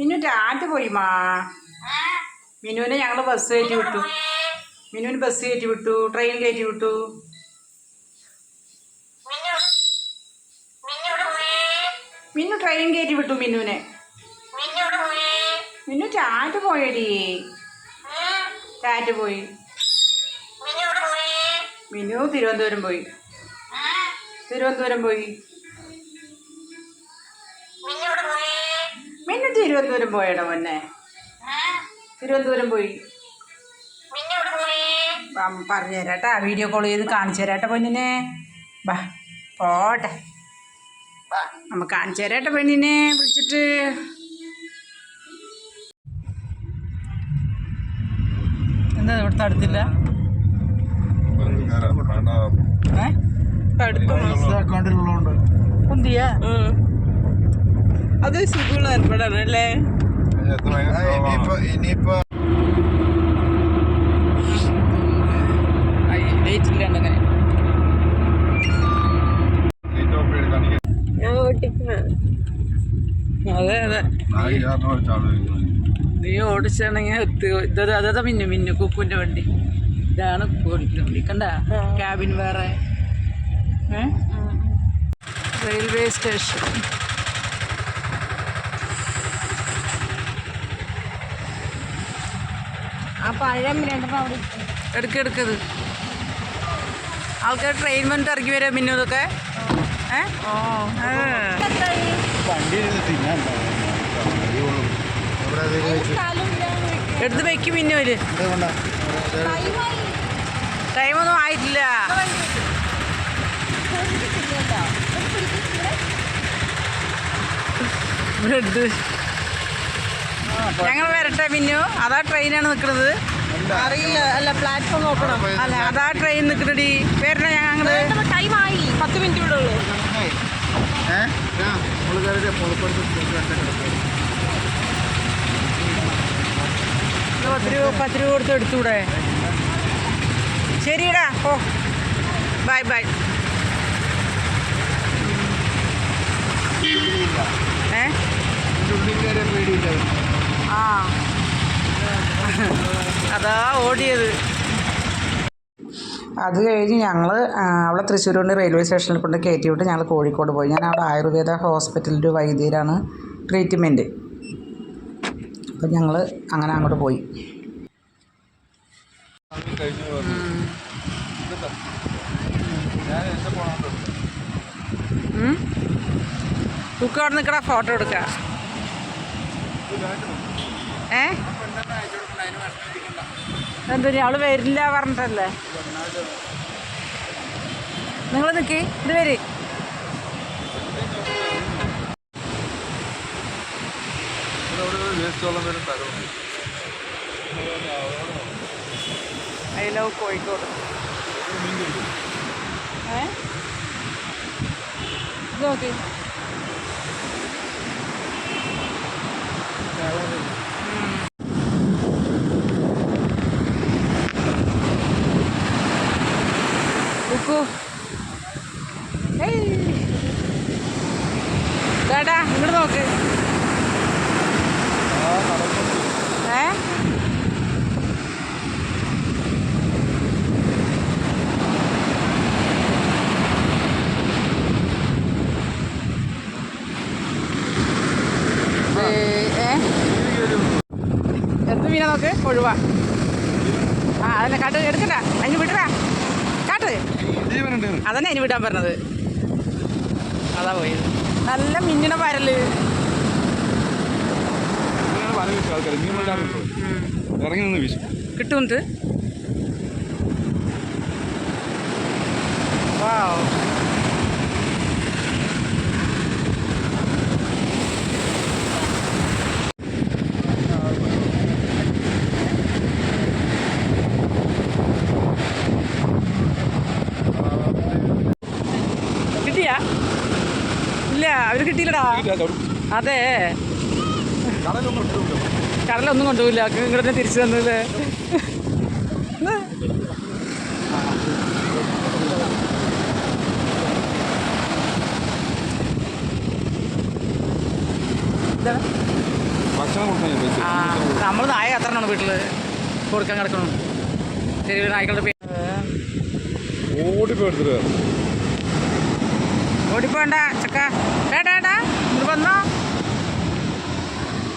മിന്നു ടാറ്റ പോയി മാ. മിനുവിനെ ഞങ്ങൾ ബസ് കയറ്റി വിട്ടു. മിനുവിന് ബസ് കയറ്റി വിട്ടു ട്രെയിൻ കയറ്റി വിട്ടു. മിന്നു ട്രെയിൻ കയറ്റി വിട്ടു മിന്നുവിനെ മിന്നു ടാറ്റ പോയടി. ടാറ്റ പോയി. മിന്നു തിരുവനന്തപുരം പോയി. തിരുവനന്തപുരം പോയി. മിന്നു തിരുവനന്തപുരം പോയടോ മുന്നെ തിരുവനന്തപുരം പോയി. പറഞ്ഞു തരാട്ടാ വീഡിയോ കോൾ ചെയ്ത് കാണിച്ചു തരാട്ടെ പൊന്നിനെ. ബാ പോട്ടെ. നമുക്ക് കാണിച്ചു തരാട്ടെ പെണ്ണിനെ വിളിച്ചിട്ട്. എന്താ ഇവിടുത്തെ അടുത്തില്ല ഏ? അക്കൗണ്ടിലുള്ളതുകൊണ്ട്. എന്തിയാ അത് സുഖമുള്ള ഏർപ്പാടാണ് അല്ലേ? ഇനിയിപ്പോ ഇനിയിപ്പോ അതെ അതെ. നീ ഓടിച്ചാണെങ്കിൽ ഇതൊരു അതാ മിന്നു മിന്നു കുക്കുവിന്റെ വണ്ടി. ഇതാണ് ഓടിക്കുന്നത് ഓടിക്കുന്ന വണ്ടി. കണ്ട? ക്യാബിൻ വേറെ. റെയിൽവേ സ്റ്റേഷൻ ആ പഴം രണ്ടെണ്ണം അവിടെ ഇട്ടു. എടുക്ക് എടുക്കത് ആൾക്കാർ ട്രെയിൻ വന്നിട്ട് ഇറങ്ങി വരാം മിന്നു ഇതൊക്കെ ഏ വെച്ച് എടുത്ത് വെക്കും പിന്നെ ഒരു ടൈമൊന്നും ആയിട്ടില്ല ഇവിടെ എടുത്ത് ഞങ്ങൾ വരട്ടെ മിന്നു. അതാ ട്രെയിനാണ് നിൽക്കുന്നത് അറിയില്ല. അല്ല പ്ലാറ്റ്ഫോം നോക്കണം. അല്ല അതാ ട്രെയിൻ നിൽക്കുന്നടി വരണേ ഞങ്ങൾ ടൈം ആയി. പത്ത് മിനിറ്റ് ഇവിടെ ഉള്ളൂ. പത്ത് രൂപ പത്ത് രൂപ കൊടുത്ത് എടുത്തൂടെ? ശരിടാ ഓ ബൈ ബൈ ഏ പേടിയില്ല. ആ. അതാ ഓടിയത്. അത് കഴിഞ്ഞ് ഞങ്ങൾ അവളെ തൃശ്ശൂർ കൊണ്ട് റെയിൽവേ സ്റ്റേഷനിൽ കൊണ്ട് കയറ്റി വിട്ട് ഞങ്ങൾ കോഴിക്കോട് പോയി. ഞാൻ അവിടെ ആയുർവേദ ഹോസ്പിറ്റലിൽ ഒരു വൈദ്യരാണ് ട്രീറ്റ്മെന്റ്. അപ്പം ഞങ്ങൾ അങ്ങനെ അങ്ങോട്ട് പോയി. കുക്ക് അവിടെ ഫോട്ടോ എടുക്കുക ഏ? എന്തിനാ അവൾ വരില്ല പറഞ്ഞിട്ടല്ലേ? നിങ്ങൾ നിൽക്കി ഇത് വരി. I love Kozhikode. ഏ? ഇത് നോക്കി ഏയ്. ഇങ്ങോട്ട് നോക്ക് ഏ ഏ, ഏ? എന്ത് മീനാ നോക്ക് കൊഴുവ ആ അതന്നെ കാട്ട് എടുക്കണ്ട. അതിന് വിടടാ. കാട്ട്. അതന്നെ അതിന് വിടാൻ പറഞ്ഞത്. അതാ പോയത്. നല്ല മിന്നിന പരൽ. കിട്ടുന്നുണ്ട് വാവ് അതെ. കടലൊന്നും കൊണ്ടുപോയില്ല. ഇങ്ങോട്ട് തിരിച്ചു തന്നല്ലേ നമ്മൾ നായ എത്രണ്ണമാണ് വീട്ടിൽ കൊടുക്കാൻ കിടക്കണം. ശരി നായ്ക്കളുടെ പേര് ഓടിപ്പോ ഓടിപ്പോണ്ട ചക്ക ഡേടാ ഇത് വന്നോ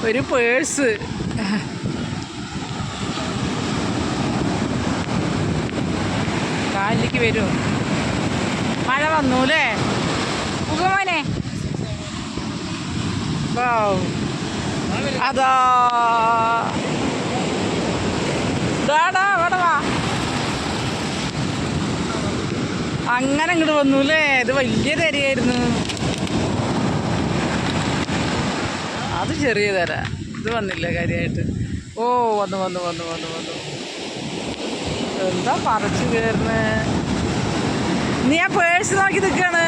ഒരു പേഴ്സ്. കാലിലേക്ക് വരുമോ മഴ വന്നു അല്ലേ ഉപമോനെ അതാടാ ഇവിടെ വാ അങ്ങനെ ഇങ്ങോട്ട് വന്നു അല്ലേ ഇത് വലിയ തരയായിരുന്നു. അത് ചെറിയ തര ഇത് വന്നില്ല കാര്യമായിട്ട് ഓ വന്നു വന്നു വന്നു വന്നു വന്നു. എന്താ പറിച്ചു കയറുന്നത് നീ ആ പേഴ്സ് നോക്കി നിൽക്കാണ്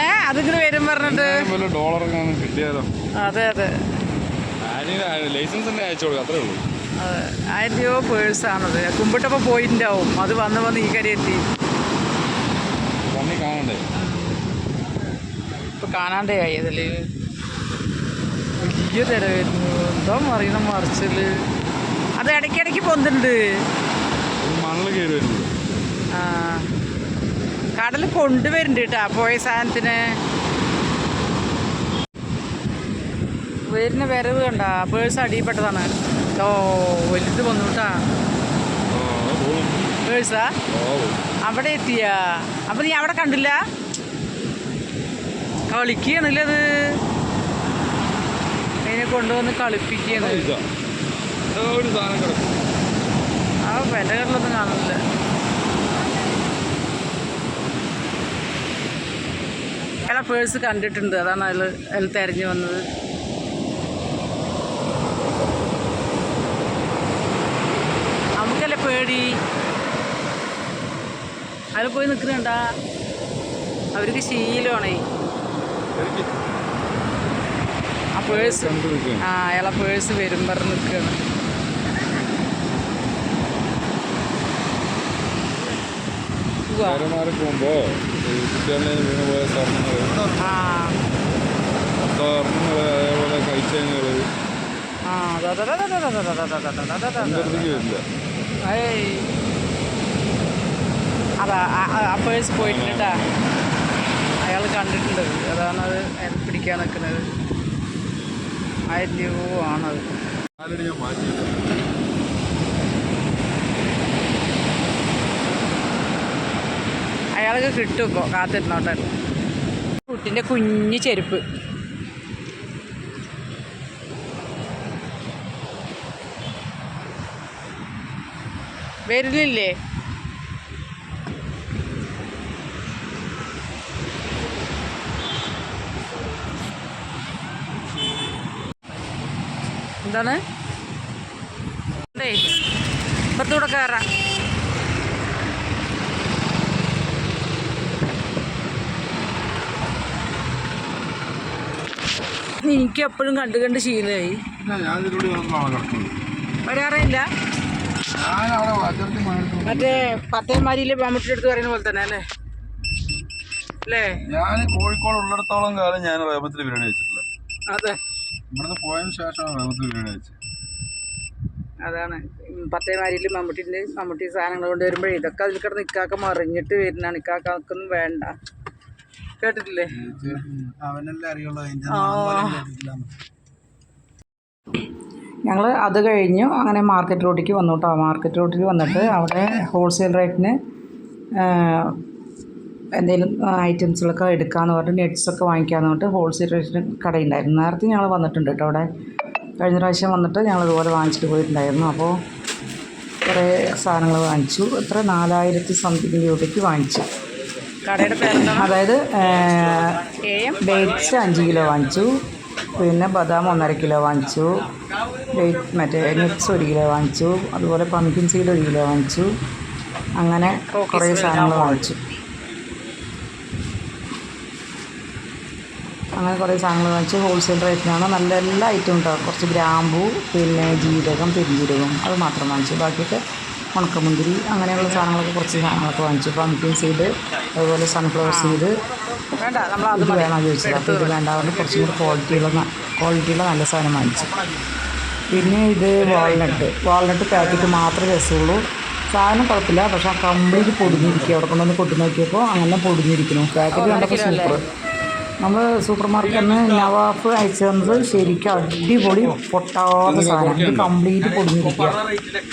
ഏ അതിങ്ങനെ വരും പറഞ്ഞിട്ട്. ഡോളർ കിട്ടിയാലോ? അതെ അതെ. ലൈസൻസ് തന്നെ അയച്ചു കൊടുക്കാം അത്രേ ഉള്ളൂ. അതെ. ആയിരം രൂപ പേഴ്സാണത് കുമ്പിട്ടപ്പോൾ പോയിട്ടുണ്ടാവും. അത് വന്ന് വന്ന് ഈ കരി എത്തി. കണ്ണി കാണണ്ടേ? ഇപ്പൊ കാണാണ്ടേ ആയി അതിൽ വലിയ തിരവായിരുന്നു എന്താ മറിയണ മറിച്ചിൽ. അത് ഇടയ്ക്കിടയ്ക്ക് പൊന്തുണ്ട്. മണൽ കയറി വരുന്നത് ആ. കടൽ കൊണ്ടുവരുന്നുണ്ട് കേട്ടാ പോയ സാധനത്തിന്. വരുന്ന വരവ് കണ്ട പേഴ്സ് അടിയിൽപ്പെട്ടതാണ്. ഓ വലുത് വന്നു കേട്ടാ. പേഴ്സാ? അവിടെ എത്തിയാ. അപ്പൊ നീ അവിടെ കണ്ടില്ല? കളിക്കുകയാണല്ലേ അത്? അതിനെ കൊണ്ടുവന്ന് കളിപ്പിക്കുന്നു ഒരു സാധനം കിടക്കും ആ വില കടലൊന്നും കാണുന്നില്ല. അയാളെ പേഴ്സ് കണ്ടിട്ടുണ്ട്. അതാണ് അതിൽ അതിൽ തെരഞ്ഞു വന്നത്. നമുക്കല്ലേ പേടി? അതിൽ പോയി നിൽക്കുന്നുണ്ടാ? അവർക്ക് ശീലമാണേ. പേഴ്സ് ആ അയാളെ പേഴ്സ് വരും പറഞ്ഞ് നിൽക്കുകയാണ് പോകുമ്പോ അതാ അപ്പേഴ്സ് പോയിട്ടുണ്ട് അയാൾ കണ്ടിട്ടുണ്ട് അതാണ് അത് പിടിക്കാൻ നിൽക്കുന്നത് ആയിരം രൂപ ആണത് അയാൾക്ക് കിട്ടും ഇപ്പോൾ കാത്തിരുന്നോട്ടെ. കുട്ടിന്റെ കുഞ്ഞു ചെരുപ്പ്. വരുന്നില്ലേ എന്താണ്? ഇപ്പത്തൂടെ കയറാം എനിക്ക് എപ്പോഴും കണ്ടു കണ്ട് ശീലമായി വരാറില്ല മാറ്റി പത്തേമാരിയിലെ മമ്മൂട്ടിയുടെ അടുത്ത് പറയുന്ന പോലെ തന്നെ അല്ലേ? അല്ലേ? ഞാൻ കോഴിക്കോട് ഉള്ളിടത്തോളം കാലം ഞാൻ റേമത്തിൽ ബിരിയാണി വെച്ചിട്ടില്ല അതെ. ഇവിടുന്ന് പോയതിന് ശേഷമാണ് ബിരിയാണി വെച്ചത് അതാണ്. പത്തേമാരിയിൽ മമ്മൂട്ടിന്റെ മമ്മൂട്ടി സാധനങ്ങൾ കൊണ്ട് വരുമ്പോഴേ ഇതൊക്കെ അതിൽ കിടന്ന് ഇക്കാക്ക മറിഞ്ഞിട്ട് വരുന്നതാണ്. ഇക്കാക്കൊന്നും വേണ്ട. കേട്ടിട്ടില്ലേ? അവനല്ലേ അറിയുള്ളൂ. ഞങ്ങൾ അത് കഴിഞ്ഞു. അങ്ങനെ മാർക്കറ്റ് റോഡിലേക്ക് വന്നു കേട്ടോ. മാർക്കറ്റ് റോഡിൽ വന്നിട്ട് അവിടെ ഹോൾസെയിൽ റേറ്റിന് എന്തെങ്കിലും ഐറ്റംസുകളൊക്കെ എടുക്കാമെന്ന് പറഞ്ഞിട്ട് നെറ്റ്സൊക്കെ വാങ്ങിക്കാമെന്ന് പറഞ്ഞിട്ട് ഹോൾസെയിൽ റേറ്റിന് കടയുണ്ടായിരുന്നു നേരത്തെ ഞങ്ങൾ വന്നിട്ടുണ്ട് കേട്ടോ അവിടെ. കഴിഞ്ഞ പ്രാവശ്യം വന്നിട്ട് ഞങ്ങൾ ഇതുപോലെ വാങ്ങിച്ചിട്ട് പോയിട്ടുണ്ടായിരുന്നു. അപ്പോൾ കുറേ സാധനങ്ങൾ വാങ്ങിച്ചു. എത്ര? നാലായിരത്തി സംതിങ് രൂപയ്ക്ക് വാങ്ങിച്ചു. അതായത് ഡേറ്റ്സ് അഞ്ച് കിലോ വാങ്ങിച്ചു. പിന്നെ ബദാം ഒന്നര കിലോ വാങ്ങിച്ചു. ഡേറ്റ് മറ്റേ നെറ്റ്സ് ഒരു കിലോ വാങ്ങിച്ചു. അതുപോലെ പമ്പിൻ സീഡ് ഒരു കിലോ വാങ്ങിച്ചു. അങ്ങനെ കുറേ സാധനങ്ങൾ വാങ്ങിച്ചു. അങ്ങനെ കുറേ സാധനങ്ങൾ വാങ്ങിച്ചു ഹോൾസെയിൽ റേറ്റിനാണ് നല്ല എല്ലാ ഐറ്റവും ഉണ്ടാവും. കുറച്ച് ഗ്രാമ്പു പിന്നെ ജീരകം പെരുംജീരകം അത് മാത്രം വാങ്ങിച്ചു. ബാക്കിയൊക്കെ ഉണക്കമുന്തിരി അങ്ങനെയുള്ള സാധനങ്ങളൊക്കെ കുറച്ച് സാധനങ്ങളൊക്കെ വാങ്ങിച്ചു. പമ്പിൻ സീഡ് അതുപോലെ സൺഫ്ലവർ സീഡ് വേണ്ട നമ്മൾ ഇത് വേണം ചോദിച്ചത്. അപ്പോൾ ഇത് വേണ്ട. പറഞ്ഞ് കുറച്ചും കൂടി ക്വാളിറ്റിയുള്ള ക്വാളിറ്റിയുള്ള നല്ല സാധനം വാങ്ങിച്ചു. പിന്നെ ഇത് വാൾനട്ട് വാൾനട്ട് പാക്കറ്റ് മാത്രമേ രസമുള്ളൂ. സാധനം കുഴപ്പമില്ല. പക്ഷെ ആ കമ്പ്ലീറ്റ് പൊടിഞ്ഞിരിക്കുക. അവിടെ കൊണ്ടുവന്ന് കൊട്ടി നോക്കിയപ്പോൾ അങ്ങനെ പൊടിഞ്ഞിരിക്കുന്നു. പാക്കറ്റ് കണ്ടപ്പോൾ സൂപ്പർ നമ്മൾ സൂപ്പർ മാർക്കറ്റിൽ നിന്ന് നവാഫ് അയച്ചു തന്നത് ശരിക്കും അടിപൊളി പൊട്ടാത്ത സാധനം. കംപ്ലീറ്റ് പൊടിഞ്ഞിരിക്കുക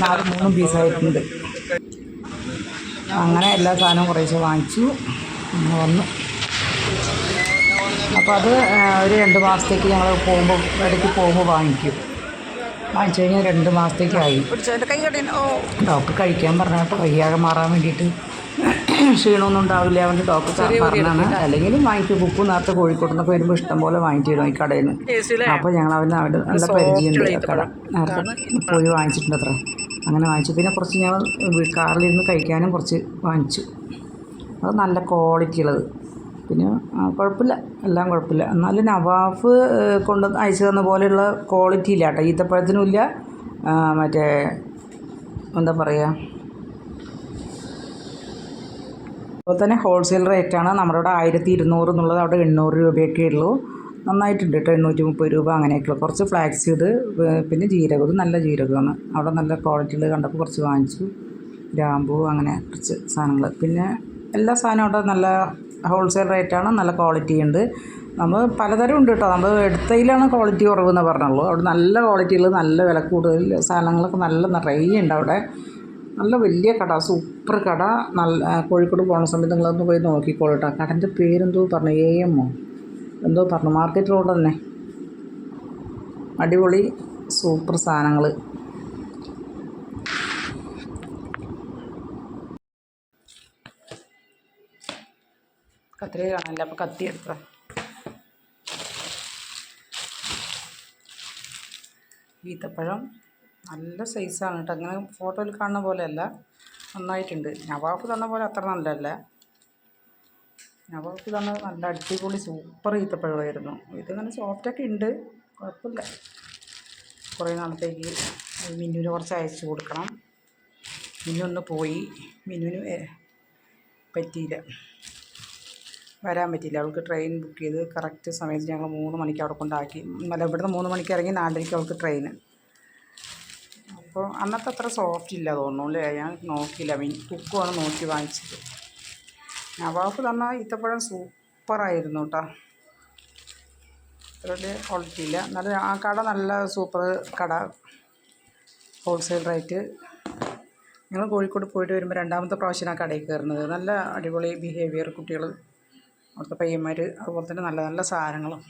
നാല് മൂന്ന് പീസായിട്ടുണ്ട് അങ്ങനെ എല്ലാ സാധനവും കുറേശ്ശെ വാങ്ങിച്ചു. അങ്ങനെ വന്നു. അപ്പോൾ അത് ഒരു രണ്ട് മാസത്തേക്ക് ഞങ്ങൾ പോകുമ്പോൾ ഇടയ്ക്ക് പോകുമ്പോൾ വാങ്ങിക്കും. വാങ്ങിച്ചു കഴിഞ്ഞാൽ രണ്ട് മാസത്തേക്കായി ഡോക്ടർ കഴിക്കാൻ പറഞ്ഞപ്പോൾ വയ്യാകെ മാറാൻ വേണ്ടിയിട്ട്. ക്ഷീണമൊന്നും ഉണ്ടാവില്ല അവന്റെ ഡോക്ടർ പറഞ്ഞാണ് അല്ലെങ്കിൽ വാങ്ങിക്കും ഉപ്പ് നേരത്തെ കോഴിക്കോട്ട് നിന്നൊക്കെ വരുമ്പോൾ ഇഷ്ടം പോലെ വാങ്ങിച്ചു തരും ഈ കടയിൽ നിന്ന് അപ്പോൾ ഞങ്ങൾ അവന് അവിടെ നല്ല പരിചയമുണ്ട് കട. നേരത്തെ പോയി വാങ്ങിച്ചിട്ടുണ്ട് അത്ര അങ്ങനെ വാങ്ങിച്ചു. പിന്നെ കുറച്ച് ഞങ്ങൾ കാറിലിരുന്ന് കഴിക്കാനും കുറച്ച് വാങ്ങിച്ചു. അത് നല്ല ക്വാളിറ്റി ഉള്ളത്. പിന്നെ കുഴപ്പമില്ല. എല്ലാം കുഴപ്പമില്ല. എന്നാലും നവാഫ് കൊണ്ട് അയച്ചു തന്ന പോലെയുള്ള ക്വാളിറ്റി ഇല്ല കേട്ടോ. ഈത്തപ്പഴത്തിനും ഇല്ല മറ്റേ എന്താ പറയുക അപ്പോൾ തന്നെ ഹോൾസെയിൽ റേറ്റാണ് നമ്മുടെ ഇവിടെ ആയിരത്തി ഇരുന്നൂറ് എന്നുള്ളത് അവിടെ എണ്ണൂറ് രൂപയൊക്കെ ഉള്ളൂ. നന്നായിട്ടുണ്ട് കേട്ടോ എണ്ണൂറ്റി മുപ്പത് രൂപ അങ്ങനെയൊക്കെ കുറച്ച് ഫ്ലാക്സ് ചെയ്ത് പിന്നെ ജീരകം നല്ല ജീരകമാണ് അവിടെ നല്ല ക്വാളിറ്റിയിൽ കണ്ടപ്പോൾ കുറച്ച് വാങ്ങിച്ചു. ഗ്രാമ്പൂ അങ്ങനെ കുറച്ച് സാധനങ്ങൾ. പിന്നെ എല്ലാ സാധനവും അവിടെ നല്ല ഹോൾസെയിൽ റേറ്റാണ് നല്ല ക്വാളിറ്റി ഉണ്ട്. നമ്മൾ പലതരം ഉണ്ട് കേട്ടോ. നമ്മൾ എടുത്തതിലാണ് ക്വാളിറ്റി കുറവെന്ന് പറഞ്ഞുള്ളൂ. അവിടെ നല്ല ക്വാളിറ്റിയിൽ നല്ല വില കൂടുതൽ സാധനങ്ങളൊക്കെ നല്ല നിറയെ ഉണ്ട് അവിടെ. നല്ല വലിയ കട സൂപ്പർ കട. നല്ല കോഴിക്കോട് പോകുന്ന സമയത്ത് നിങ്ങളൊന്ന് പോയി നോക്കിക്കോളട്ടോ. കടന്റെ പേരെന്തോ പറഞ്ഞു എ എമ്മോ എന്തോ പറഞ്ഞു മാർക്കറ്റ് റോഡ് തന്നെ. അടിപൊളി സൂപ്പർ സാധനങ്ങൾ കത്തിരി കാണില്ല അപ്പോൾ കത്തി എടുത്ത ഈത്തപ്പഴം നല്ല സൈസാണ് കേട്ടോ അങ്ങനെ ഫോട്ടോയിൽ കാണുന്ന പോലെയല്ല. നന്നായിട്ടുണ്ട്. നവാഫ് തന്ന പോലെ അത്ര നല്ലതല്ല. നവാഫ് തന്ന നല്ല അടിപൊളി സൂപ്പർ ഈത്തപ്പഴമായിരുന്നു. ഇതിങ്ങനെ സോഫ്റ്റൊക്കെ ഉണ്ട്. കുഴപ്പമില്ല. കുറേ നാളത്തേക്ക് മിന്നുവിന് കുറച്ച് അയച്ചു കൊടുക്കണം. മിന്നു ഒന്ന് പോയി. മിന്നുവിന് പറ്റിയില്ല. വരാൻ പറ്റിയില്ല. അവൾക്ക് ട്രെയിൻ ബുക്ക് ചെയ്ത് കറക്റ്റ് സമയത്ത് ഞങ്ങൾ മൂന്ന് മണിക്ക് അവിടെ കൊണ്ടാക്കി. അല്ല ഇവിടുന്ന് മൂന്ന് മണിക്ക് ഇറങ്ങി നാലരയ്ക്ക് അവൾക്ക് ട്രെയിന് അപ്പോൾ അന്നത്തെ അത്ര സോഫ്റ്റ് ഇല്ല തോന്നുന്നു അല്ലേ? ഞാൻ നോക്കിയില്ല. മീൻ കുക്കുമാണ് നോക്കി വാങ്ങിച്ചത്. നവാഫ് തന്ന ഈത്തപ്പഴം സൂപ്പറായിരുന്നു കേട്ടോ അത്ര വലിയ ക്വാളിറ്റി ഇല്ല. നല്ല ആ കട നല്ല സൂപ്പർ കട. ഹോൾസെയിൽ റേറ്റ് ഞങ്ങൾ കോഴിക്കോട് പോയിട്ട് വരുമ്പോൾ രണ്ടാമത്തെ പ്രാവശ്യം ആ കടയിൽ കയറുന്നത്. നല്ല അടിപൊളി ബിഹേവിയർ കുട്ടികൾ അവിടുത്തെ പയ്യന്മാർ അതുപോലെ തന്നെ നല്ല നല്ല സാധനങ്ങളും.